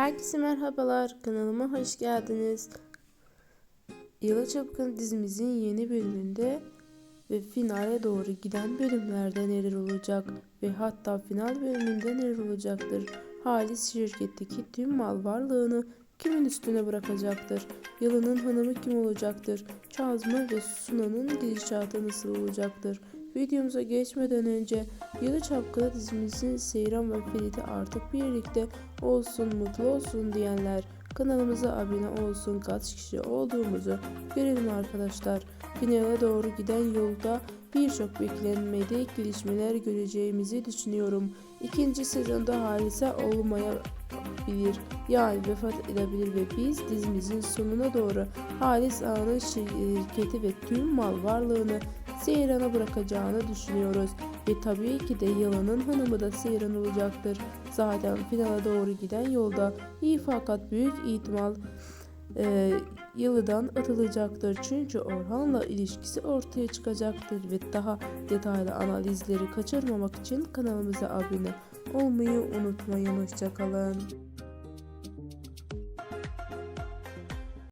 Herkese merhabalar, kanalıma hoş geldiniz. Yalı Çapkın dizimizin yeni bölümünde ve finale doğru giden bölümlerde neler olacak ve hatta final bölümünde neler olacaktır? Halis şirketteki tüm mal varlığını kimin üstüne bırakacaktır? Yalının hanımı kim olacaktır? Kazma ve Sunan'ın gidişatı nasıl olacaktır? Videomuza geçmeden önce Yalı Çapkını dizimizin Seyran ve Ferit'i artık birlikte olsun mutlu olsun diyenler kanalımıza abone olsun kaç kişi olduğumuzu görelim arkadaşlar. Finale doğru giden yolda birçok beklenmedik gelişmeler göreceğimizi düşünüyorum. İkinci sezonda Halise olmayabilir. Yani vefat edebilir ve biz dizimizin sonuna doğru Halis Ağa'nın şirketi ve tüm mal varlığını Seyran'a bırakacağını düşünüyoruz. Ve tabii ki de Yılan'ın hanımı da Seyran olacaktır. Zaten finale doğru giden yolda iyi fakat büyük ihtimal e, Yılı'dan atılacaktır. Çünkü Orhan'la ilişkisi ortaya çıkacaktır ve daha detaylı analizleri kaçırmamak için kanalımıza abone olmayı unutmayın. Hoşçakalın.